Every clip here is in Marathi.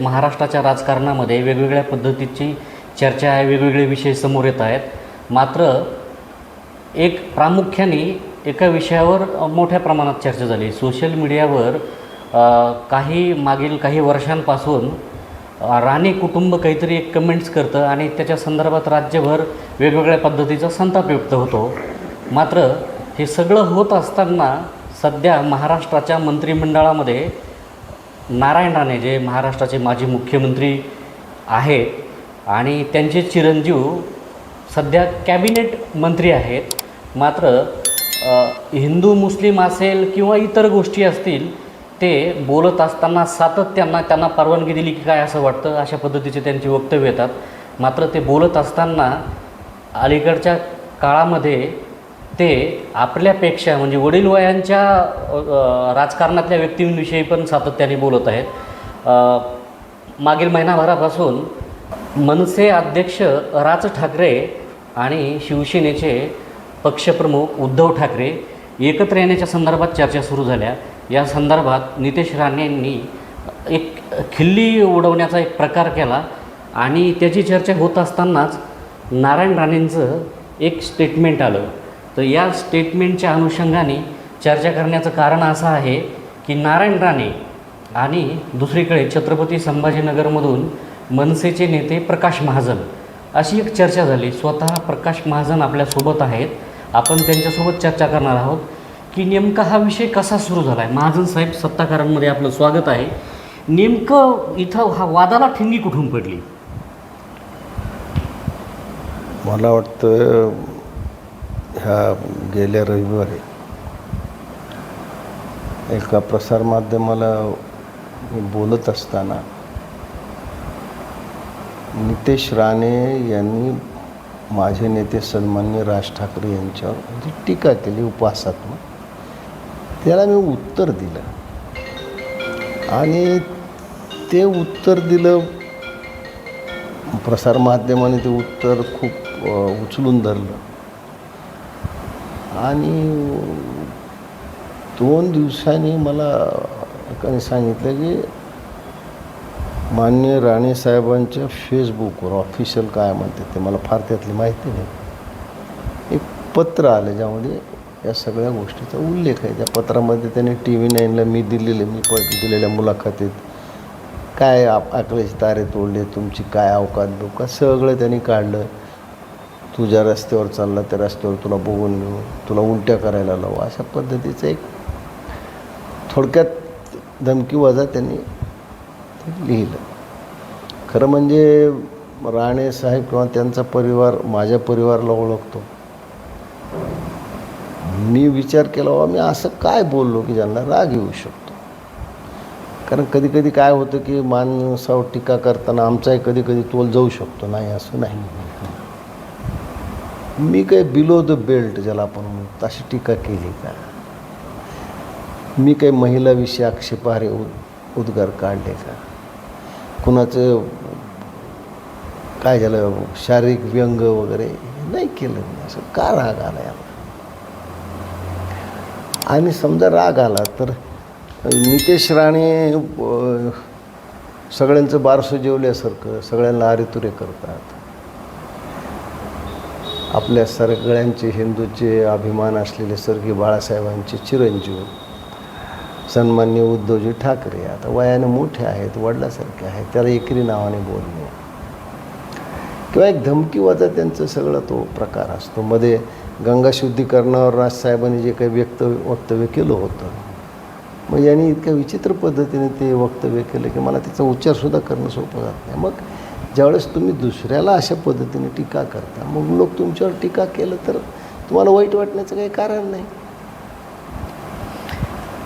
महाराष्ट्राच्या राजकारणामध्ये वेगवेगळ्या पद्धतीची चर्चा आहे वेगवेगळे विषय समोर येत आहेत. मात्र एक प्रामुख्याने एका विषयावर मोठ्या प्रमाणात चर्चा झाली. सोशल मीडियावर काही मागील काही वर्षांपासून राणे कुटुंब काहीतरी एक कमेंट्स करतं आणि त्याच्या संदर्भात राज्यभर वेगवेगळ्या पद्धतीचा संताप व्यक्त होतो. मात्र हे सगळं होत असताना सध्या महाराष्ट्राच्या मंत्रिमंडळामध्ये नारायण राणे जे महाराष्ट्राचे माजी मुख्यमंत्री आहेत आणि त्यांचे चिरंजीव सध्या कॅबिनेट मंत्री आहेत मात्र हिंदू मुस्लिम असेल किंवा इतर गोष्टी असतील ते बोलत असताना सातत्यानं त्यांना परवानगी दिली की काय असं वाटतं अशा पद्धतीचे त्यांची वक्तव्य येतात. मात्र ते बोलत असताना अलीकडच्या काळामध्ये ते आपल्यापेक्षा म्हणजे वडील वयांच्या राजकारणातल्या व्यक्तींविषयी पण सातत्याने बोलत आहेत. मागील महिनाभरापासून मनसे अध्यक्ष राज ठाकरे आणि शिवसेनेचे पक्षप्रमुख उद्धव ठाकरे एकत्र येण्याच्या संदर्भात चर्चा सुरू झाल्या. या संदर्भात नितेश राणेंनी एक खिल्ली उडवण्याचा एक प्रकार केला आणि त्याची चर्चा होत असतानाच नारायण राणेंचं एक स्टेटमेंट आलं. तर या स्टेटमेंटच्या अनुषंगाने चर्चा करण्याचं कारण असं आहे की नारायण राणे आणि दुसरीकडे छत्रपती संभाजीनगरमधून मनसेचे नेते प्रकाश महाजन अशी एक चर्चा झाली. स्वतः प्रकाश महाजन आपल्यासोबत आहेत. आपण त्यांच्यासोबत चर्चा करणार आहोत की नेमका हा विषय कसा सुरू झाला आहे महाजन साहेब सत्ताकारांमध्ये आपलं स्वागत आहे. नेमकं इथं हा वादाला ठिणगी कुठून पडली? मला वाटतं ह्या गेल्या रविवारी एका प्रसारमाध्यमाला मी बोलत असताना नितेश राणे यांनी माझे नेते सन्मान्य राज ठाकरे यांच्यावर जी टीका केली उपहासात्मक. त्याला मी उत्तर दिलं. आणि ते उत्तर दिलं प्रसारमाध्यमाने ते उत्तर खूप उचलून धरलं. आणि दोन दिवसांनी मला एकाने सांगितलं की मान्य राणे साहेबांच्या फेसबुकवर ऑफिशियल काय म्हणतात ते मला फार त्यातली माहिती नाही. एक पत्र आलं ज्यामध्ये या सगळ्या गोष्टीचा उल्लेख आहे. त्या पत्रामध्ये त्यांनी टी व्ही नाईनला मी दिलेले मी प दिलेल्या मुलाखतीत काय आप अकलेचे तारे तोडले तुमची काय अवकात बिवकात सगळं त्यांनी काढलं. तू ज्या रस्त्यावर चालला त्या रस्त्यावर तुला बघून घेऊ तुला उलट्या करायला लावू अशा पद्धतीचं एक थोडक्यात धमकी वजा त्यांनी लिहिलं. खरं म्हणजे राणे साहेब किंवा त्यांचा परिवार माझ्या परिवाराला ओळखतो. मी विचार केला बाबा मी असं काय बोललो की ज्यांना राग येऊ शकतो? कारण कधी कधी काय होतं की माणसावर टीका करताना आमचाही कधी कधी तोल जाऊ शकतो. नाही असं नाही. मी काय बिलो द बेल्ट ज्याला आपण म्हणतो तशी टीका केली का? मी काही महिलाविषयी आक्षेपारे उद उद्गार काढले का? कुणाचं काय झालं? शारीरिक व्यंग वगैरे नाही केलं. मी असं का राग आला याला? आणि समजा राग आला तर नितेश राणे सगळ्यांचं बारसं जेवल्यासारखं सगळ्यांना आरेतुरे करतात. आपल्या सगळ्यांचे हिंदूचे अभिमान असलेले स्वर्गीय बाळासाहेबांचे चिरंजीव सन्मान्य उद्धवजी ठाकरे आता वयाने मोठे आहेत वडिलासारखे आहेत त्याला एकरी नावाने बोलणे. किंवा एक धमकीवाचा त्यांचं सगळं तो प्रकार असतो. मध्ये गंगा शुद्धीकरणावर राजसाहेबांनी जे काही व्यक्त वक्तव्य केलं होतं मग यांनी इतक्या विचित्र पद्धतीने ते वक्तव्य केलं की मला त्याचा उच्चारसुद्धा करणं सोपं जात नाही. मग ज्यावेळेस तुम्ही दुसऱ्याला अशा पद्धतीने टीका करता मग लोक तुमच्यावर टीका केलं तर तुम्हाला वाईट वाटण्याचं काही कारण नाही.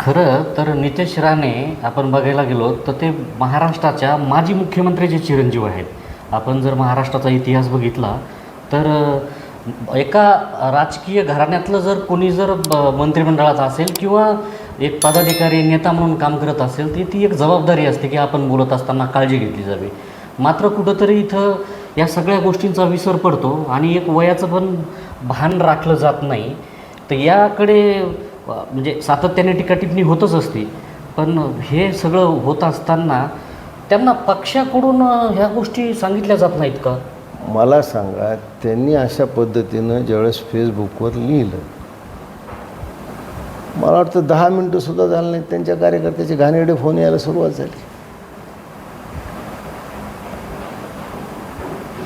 खरं तर नितेश राणे आपण बघायला गेलो तर ते महाराष्ट्राच्या माजी मुख्यमंत्र्याचे चिरंजीव आहेत. आपण जर महाराष्ट्राचा इतिहास बघितला तर एका राजकीय घराण्यातलं जर कोणी जर ब- मंत्रिमंडळात असेल किंवा एक पदाधिकारी नेता म्हणून काम करत असेल तर ती एक जबाबदारी असते की आपण बोलत असताना काळजी घेतली जावी. मात्र कुठंतरी इथं या सगळ्या गोष्टींचा विसर पडतो आणि एक वयाचं पण भान राखलं जात नाही. तर याकडे म्हणजे सातत्याने टीकाटिपणी होतच असते. पण हे सगळं होत असताना त्यांना पक्षाकडून ह्या गोष्टी सांगितल्या जात नाहीत का? मला सांगा त्यांनी अशा पद्धतीनं ज्यावेळेस फेसबुकवर लिहिलं मला वाटतं दहा मिनटंसुद्धा झालं नाही त्यांच्या कार्यकर्त्याचे घाणेरडे फोन यायला सुरुवात झाली.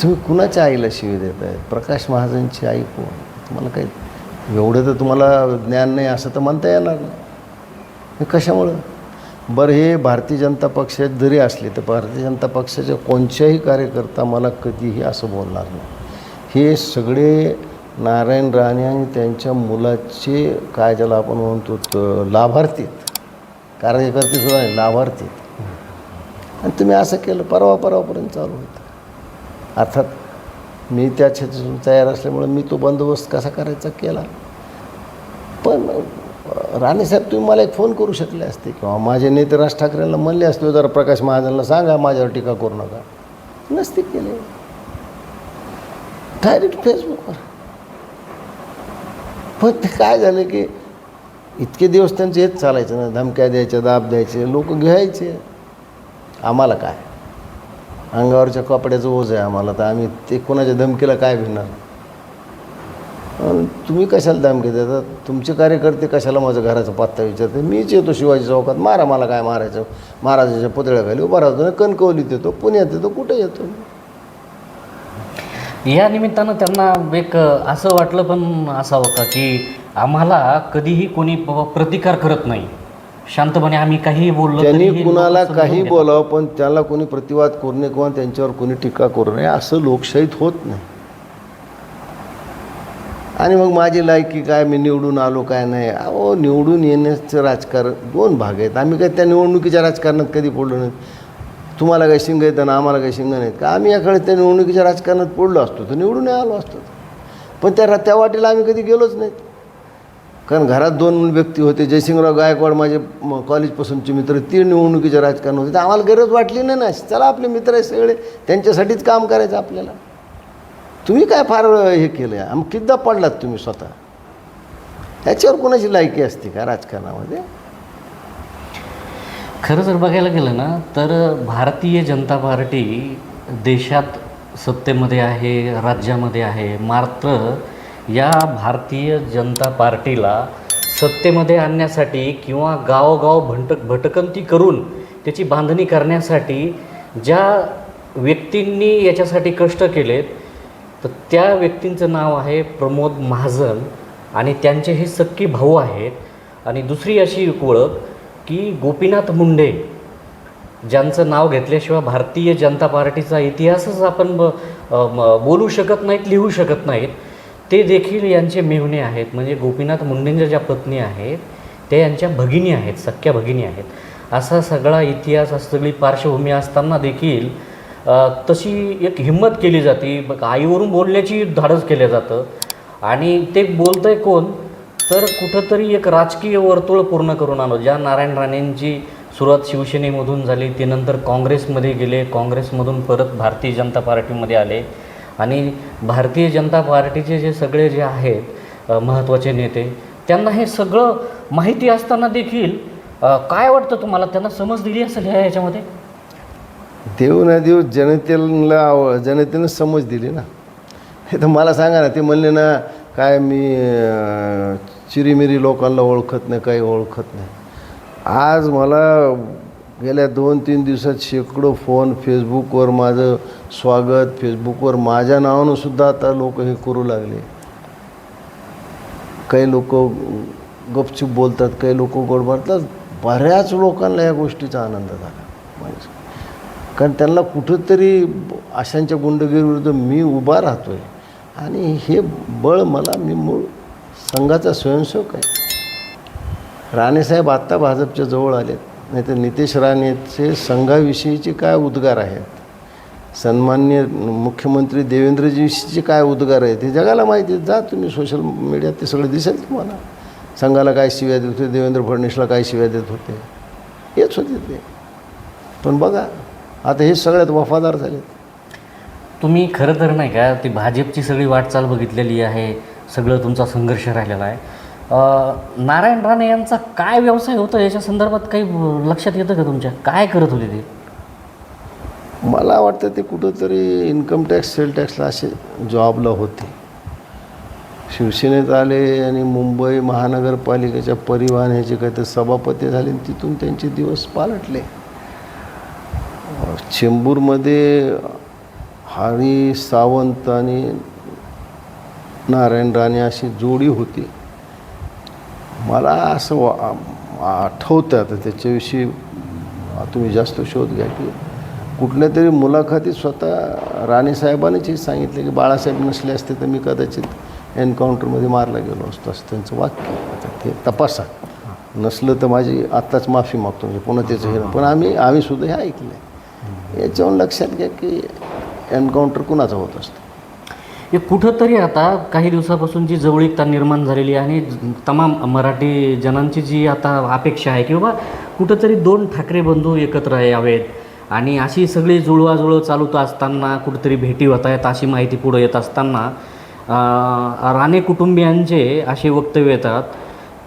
तुम्ही कुणाच्या आईला शिवी देत आहेत प्रकाश महाजनची आई कोण? तुम्हाला काही एवढं तर तुम्हाला ज्ञान नाही असं तर म्हणता येणार नाही. कशामुळं? बरं हे भारतीय जनता पक्षात जरी असले तर भारतीय जनता पक्षाच्या कोणत्याही कार्यकर्ता मला कधीही असं बोलणार नाही. हे सगळे नारायण राणे आणि त्यांच्या मुलाचे काय ज्याला आपण म्हणतो लाभार्थी कार्यकर्ते सुद्धा लाभार्थी आणि तुम्ही असं केलं परवा परवापर्यंत चालू होतं. अर्थात मी त्याच्यातून तयार असल्यामुळे मी तो बंदोबस्त कसा करायचा केला. पण राणेसाहेब तुम्ही मला एक फोन करू शकले असते किंवा माझे नेते राज ठाकरेंना म्हणले असते जरा प्रकाश महाजनला सांगा माझ्यावर टीका करू नका. नसते केले. डायरेक्ट फेसबुकवर पण ते काय झालं की इतके दिवस त्यांचं हेच चालायचं ना धमक्या द्यायच्या दाब द्यायचे लोक घ्यायचे. आम्हाला काय? अंगावरच्या कपड्याचं ओझ आहे आम्हाला. तर आम्ही ते कोणाच्या धमकीला काय भिणार तुम्ही कशाला धमकी देतात तुमचे कार्यकर्ते कशाला माझं घराचा पत्ता विचारते? मीच येतो शिवाजी चौकात. मारा मला काय मारायचं? महाराजाच्या पुतळ्याखाली उभा राहतो कणकवलीत येतो पुण्यात येतो कुठे येतो? या निमित्तानं त्यांना एक असं वाटलं पण असावं का की आम्हाला कधीही कोणी प- प्रतिकार करत नाही. शांतपणे आम्ही काहीही बोललो त्यांनी तरीही लोकं कुणाला समजून काही घेतात. बोलावं पण त्याला कोणी प्रतिवाद करू नये किंवा त्यांच्यावर कोणी टीका करू नये असं लोकशाहीत होत नाही. आणि मग माझी लायकी काय मी निवडून आलो काय नाही? अहो निवडून येण्याचं राजकारण दोन भाग आहेत. आम्ही काय त्या निवडणुकीच्या राजकारणात कधी पडलो नाही? तुम्हाला काही शिंग येतं ना आम्हाला काही शिंग नाहीत का? आम्ही याकडे त्या निवडणुकीच्या राजकारणात पडलो असतो तर निवडून आलो असतो. पण त्या त्या वाटेला आम्ही कधी गेलोच नाहीत. कारण घरात दोन व्यक्ती होते जयसिंगराव गायकवाड माझे कॉलेजपासूनचे मित्र ती निवडणुकीचे राजकारण होते. तर आम्हाला गरज वाटली नाही ना चला आपले मित्र आहे सगळे त्यांच्यासाठीच काम करायचं आपल्याला. तुम्ही काय फार हे केलं आहे आम किद्दा पडलात तुम्ही स्वतः? ह्याच्यावर कोणाची लायकी असते का राजकारणामध्ये? खरं जर बघायला गेलं ना तर भारतीय जनता पार्टी देशात सत्तेमध्ये आहे राज्यामध्ये आहे मात्र या भारतीय जनता पार्टीला सत्तेमध्ये आणण्यासाठी किंवा गावोगाव भंटक भटकंती करून त्याची बांधणी करण्यासाठी ज्या व्यक्तींनी याच्यासाठी कष्ट केलेत तर त्या व्यक्तींचं नाव आहे प्रमोद महाजन आणि त्यांचे हे सख्खी भाऊ आहेत. आणि दुसरी अशी एक ओळख की गोपीनाथ मुंडे ज्यांचं नाव घेतल्याशिवाय भारतीय जनता पार्टीचा इतिहासच आपण ब- म- बोलू शकत नाहीत लिहू शकत नाहीत. ते देखील यांचे मेहुणे आहेत. म्हणजे गोपीनाथ मुंडेंच्या ज्या पत्नी आहेत त्या यांच्या भगिनी आहेत सख्या भगिनी आहेत. असा सगळा इतिहास सगळी पार्श्वभूमी असताना देखील तशी एक हिंमत केली जाते. आईवरून बोलण्याची धाडस केलं जातं. आणि ते बोलतंय कोण? तर कुठंतरी एक राजकीय वर्तुळ पूर्ण करून आलो. ज्या नारायण राणेंची सुरुवात शिवसेनेमधून झाली ते नंतर काँग्रेसमध्ये गेले. काँग्रेसमधून परत भारतीय जनता पार्टीमध्ये आले. आणि भारतीय जनता पार्टीचे जे सगळे जे आहेत महत्त्वाचे नेते त्यांना हे सगळं माहिती असताना देखील काय वाटतं तुम्हाला? त्यांना समज दिली असेल ह्या याच्यामध्ये देव ना देव जनतेला आव जनतेनं समज दिली ना. हे तर मला सांगा ना ते म्हणले ना काय मी चिरीमिरी लोकांना ओळखत नाही काही ओळखत नाही. आज मला गेल्या दोन तीन दिवसात शेकडो फोन फेसबुकवर माझं स्वागत फेसबुकवर माझ्या नावानं सुद्धा आता लोक हे करू लागले. काही लोक गपचूप बोलतात काही लोक गोड बोलतात बऱ्याच लोकांना या गोष्टीचा आनंद झाला. म्हणजे कारण त्यांना कुठंतरी अशांच्या गुंडगिरीविरुद्ध मी उभा राहतो आहे आणि हे बळ मला मी मूळ संघाचा स्वयंसेवक आहे. राणेसाहेब आत्ता भाजपच्या जवळ आलेत. नाही तर नितेश राणेचे संघाविषयीचे काय उद्गार आहेत? सन्मान्य मुख्यमंत्री देवेंद्रजीविषयीचे काय उद्गार आहेत हे जगाला माहिती आहे. जा तुम्ही सोशल मीडियात ते सगळं दिसेल तुम्हाला. संघाला काय शिव्या देत होते देवेंद्र फडणवीसला काय शिव्या देत होते? हेच होते ते. पण बघा आता हे सगळ्यात वफादार झालेत. तुम्ही खरं तर नाही का ती भाजपची सगळी वाटचाल बघितलेली आहे सगळं तुमचा संघर्ष राहिलेला आहे. नारायण राणे यांचा काय व्यवसाय होता याच्या संदर्भात काही लक्षात येतं का तुमच्या? काय करत होते ते? मला वाटतं ते कुठंतरी इन्कम टॅक्स सेल टॅक्सला असे जॉबला होते. शिवसेनेत आले आणि मुंबई महानगरपालिकेच्या परिवहन ह्याचे काहीतरी सभापती झाले आणि तिथून त्यांचे दिवस पालटले. चेंबूरमध्ये हरी सावंत आणि नारायण राणे अशी जोडी होती. मला असं वा आठवतं आता त्याच्याविषयी तुम्ही जास्त शोध घ्या की कुठल्या तरी मुलाखतीत स्वतः राणेसाहेबांनीच हे सांगितलं की बाळासाहेब नसले असते तर मी कदाचित एन्काउंटरमध्ये मारला गेलो असतो असं त्यांचं वाक्य आता ते तपासा. नसलं तर माझी आत्ताच माफी मागतो. म्हणजे पुन्हा त्याचं हे पण आम्ही आम्हीसुद्धा हे ऐकलं आहे याच्यावरून लक्षात घ्या की एन्काउंटर कुणाचा होत असतो? हे कुठंतरी आता काही दिवसापासून जी जवळीकता निर्माण झालेली आहे आणि तमाम मराठी जनांची जी आता अपेक्षा आहे की बाबा कुठंतरी दोन ठाकरे बंधू एकत्र यावेत. आणि अशी सगळी जुळवाजुळव चालू असताना कुठंतरी भेटी होत आहेत अशी माहिती पुढं येत असताना राणे कुटुंबियांचे असे वक्तव्य येतात.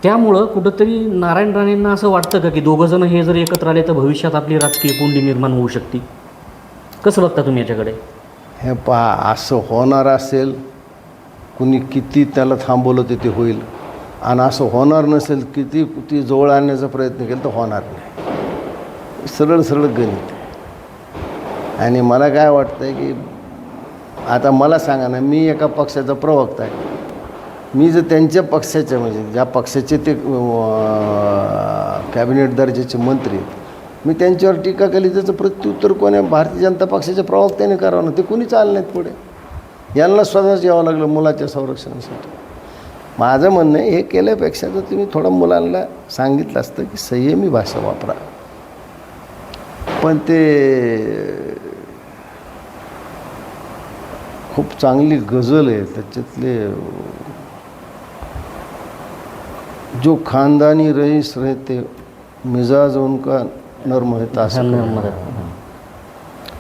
त्यामुळं कुठंतरी नारायण राणेंना असं वाटतं का की दोघंजणं हे जर एकत्र आले तर भविष्यात आपली राजकीय कोंडी निर्माण होऊ शकते? कसं बघता तुम्ही याच्याकडे? हे पहा असं होणार असेल कुणी किती त्याला थांबवलं तर ते होईल. आणि असं होणार नसेल किती ती जवळ आणण्याचा प्रयत्न केला तर होणार नाही. सरळ सरळ गणित आहे. आणि मला काय वाटतं आहे की आता मला सांगा ना मी एका पक्षाचा प्रवक्ता आहे. मी जर त्यांच्या पक्षाच्या म्हणजे ज्या पक्षाचे ते कॅबिनेट दर्जाचे मंत्री आहेत मी त्यांच्यावर टीका केली त्याचं प्रत्युत्तर कोण्या भारतीय जनता पक्षाच्या प्रवक्त्याने करावं ना. ते कोणी चालले नाहीत पुढे. यांना स्वतःच यावं लागलं मुलाच्या संरक्षणासाठी. माझं म्हणणं आहे हे केल्यापेक्षा जर तुम्ही थोडं मुलांना सांगितलं असतं की संयमी भाषा वापरा. पण ते खूप चांगली गझल आहे. त्याच्यातले जो खानदानी रईस रहते मिजाज उनका नर्म है तासक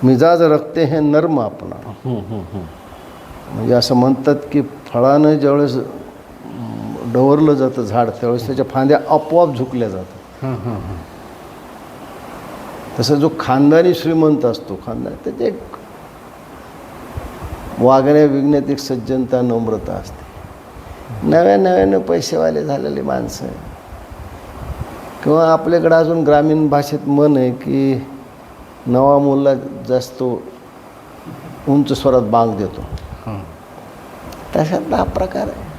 मिजाज रखते हैं नर्म हम्म. म्हणजे असं म्हणतात की फळानं ज्यावेळेस डवरलं जातं झाड त्यावेळेस त्याच्या फांद्या आपोआप झुकल्या जातात. तसं जो खानदानी श्रीमंत असतो खानदान त्याचे एक वागण्या विगण्यात एक सज्जनता नम्रता असते. नव्या नव्यानं पैसेवाले झालेली माणसं किंवा आपल्याकडं अजून ग्रामीण भाषेत मन आहे की नवा मुलला जास्त उंच स्वरात बांग देतो. हं. तशातला हा प्रकार आहे.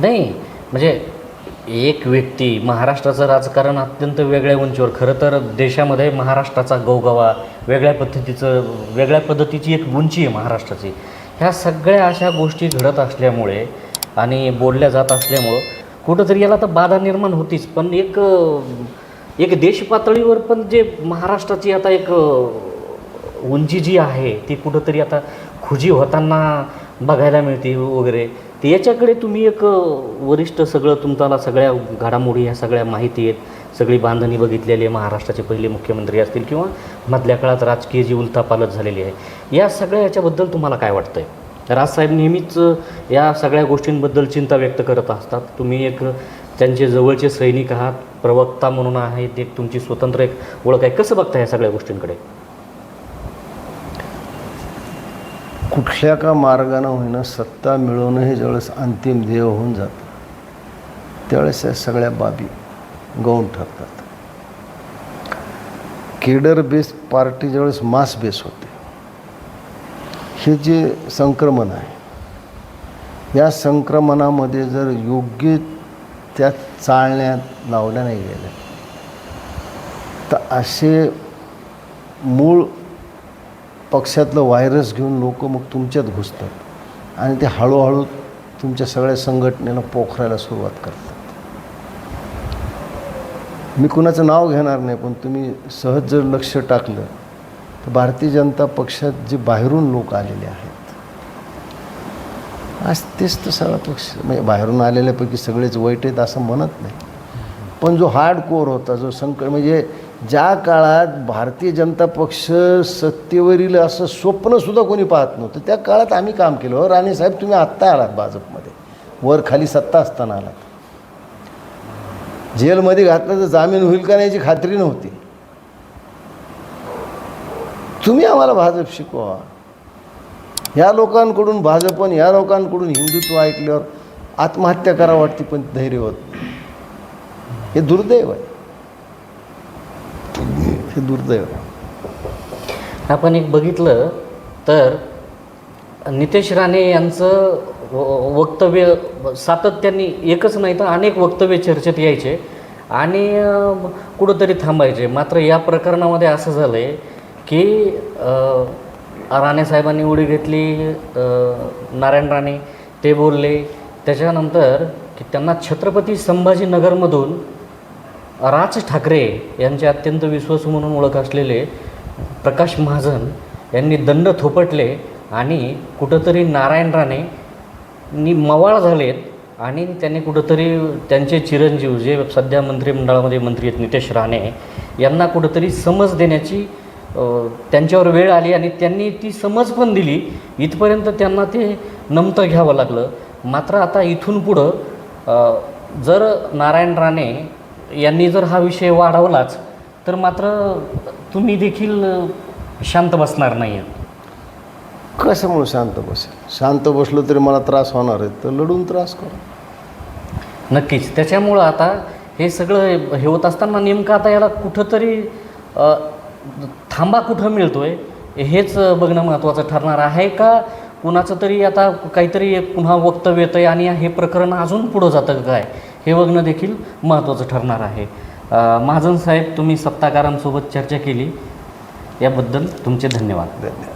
नाही म्हणजे एक व्यक्ती महाराष्ट्राचं राजकारण अत्यंत वेगळ्या उंचीवर खरं तर देशामध्ये महाराष्ट्राचा गौगवा वेगळ्या पद्धतीचं वेगळ्या पद्धतीची एक उंची आहे महाराष्ट्राची. ह्या सगळ्या अशा गोष्टी घडत असल्यामुळे आणि बोलल्या जात असल्यामुळं कुठंतरी याला तर बाधा निर्माण होतीच. पण एक एक देशपातळीवर पण जे महाराष्ट्राची आता एक उंची जी आहे ती कुठंतरी आता खुजी होताना बघायला मिळते वगैरे. ते याच्याकडे तुम्ही एक वरिष्ठ सगळं तुमच्याला सगळ्या घडामोडी ह्या सगळ्या माहिती आहेत. सगळी बांधणी बघितलेली आहे महाराष्ट्राचे पहिले मुख्यमंत्री असतील किंवा मधल्या काळात राजकीय जी उलथापालत झालेली आहे. या सगळ्या याच्याबद्दल तुम्हाला काय वाटतं आहे राजसाहेब नेहमीच या सगळ्या गोष्टींबद्दल चिंता व्यक्त करत असतात. तुम्ही एक त्यांचे जवळचे सैनिक आहात प्रवक्ता म्हणून आहेत एक तुमची स्वतंत्र एक ओळख आहे. कसं बघता या सगळ्या गोष्टींकडे? कुठल्या का मार्गानं होईना सत्ता मिळवणं हे ज्यावेळेस अंतिम ध्येय होऊन जातं त्यावेळेस या सगळ्या बाबी गौण ठरतात. केडर बेस पार्टी ज्यावेळेस मास बेस होते हे जे संक्रमण आहे या संक्रमणामध्ये जर योग्य त्या चालण्यात लावल्या नाही गेल्या तर असे मूळ पक्षातलं व्हायरस घेऊन लोक मग तुमच्यात घुसतात आणि ते हळूहळू तुमच्या सगळ्या संघटनेला पोखरायला सुरुवात करतात. मी कुणाचं नाव घेणार नाही पण तुम्ही सहज जर लक्ष टाकलं तर भारतीय जनता पक्षात जे बाहेरून लोक आलेले आहेत आज तेच तर सगळा पक्ष म्हणजे बाहेरून आलेल्यापैकी सगळेच वाईट आहेत असं म्हणत नाही. पण जो हार्ड कोर होता जो संकट म्हणजे ज्या काळात भारतीय जनता पक्ष सत्तेवरील असं स्वप्नसुद्धा कोणी पाहत नव्हतं त्या काळात आम्ही काम केलं. हो, राणेसाहेब तुम्ही आत्ता आलात भाजपमध्ये. वर खाली सत्ता असताना आलात. जेलमध्ये घातलं तर जामीन होईल का नाही याची खात्री नव्हती. तुम्ही आम्हाला भाजप शिकवा. ह्या लोकांकडून भाजप आणि ह्या लोकांकडून हिंदुत्व ऐकल्यावर आत्महत्या करा वाटते पण धैर्य होत हे दुर्दैव आहे. हे दुर्दैव आहे. आपण एक बघितलं तर नितेश राणे यांचं वक्तव्य सातत्याने एकच नाही तर अनेक वक्तव्य चर्चेत यायचे आणि कुठंतरी थांबायचे. मात्र या प्रकरणामध्ये असं झालं आहे की राणे साहेबांनी उडी घेतली नारायण राणे ते बोलले. त्याच्यानंतर की त्यांना छत्रपती संभाजीनगरमधून राज ठाकरे यांचे अत्यंत विश्वासू म्हणून ओळख असलेले प्रकाश महाजन यांनी दंड थोपटले आणि कुठंतरी नारायण राणे नी मवाळ झालेत आणि त्यांनी कुठंतरी त्यांचे चिरंजीव जे सध्या मंत्रिमंडळामध्ये मंत्री आहेत नितेश राणे यांना कुठंतरी समज देण्याची त्यांच्यावर वेळ आली आणि त्यांनी ती समज पण दिली. इथपर्यंत त्यांना ते नमतं घ्यावं लागलं. मात्र आता इथून पुढं जर नारायण राणे यांनी जर हा विषय वाढवलाच तर मात्र तुम्ही देखील शांत बसणार नाही. आहेत कसं म्हणून शांत बसेल? शांत बसलो तरी मला त्रास होणार आहे तर लढून त्रास करा. नक्कीच. त्याच्यामुळं आता हे सगळं हे होत असताना नेमकं आता याला कुठंतरी थांबा कुठं मिळतो आहे हेच बघणं महत्त्वाचं ठरणार आहे का? कुणाचं तरी आता काहीतरी पुन्हा वक्तव्य येतं आहे आणि हे प्रकरण अजून पुढं जातं काय? हे बघणं देखील महत्त्वाचं ठरणार आहे. महाजन साहेब तुम्ही सत्ताकारांसोबत चर्चा केली. याबद्दल तुमचे धन्यवाद. धन्यवाद.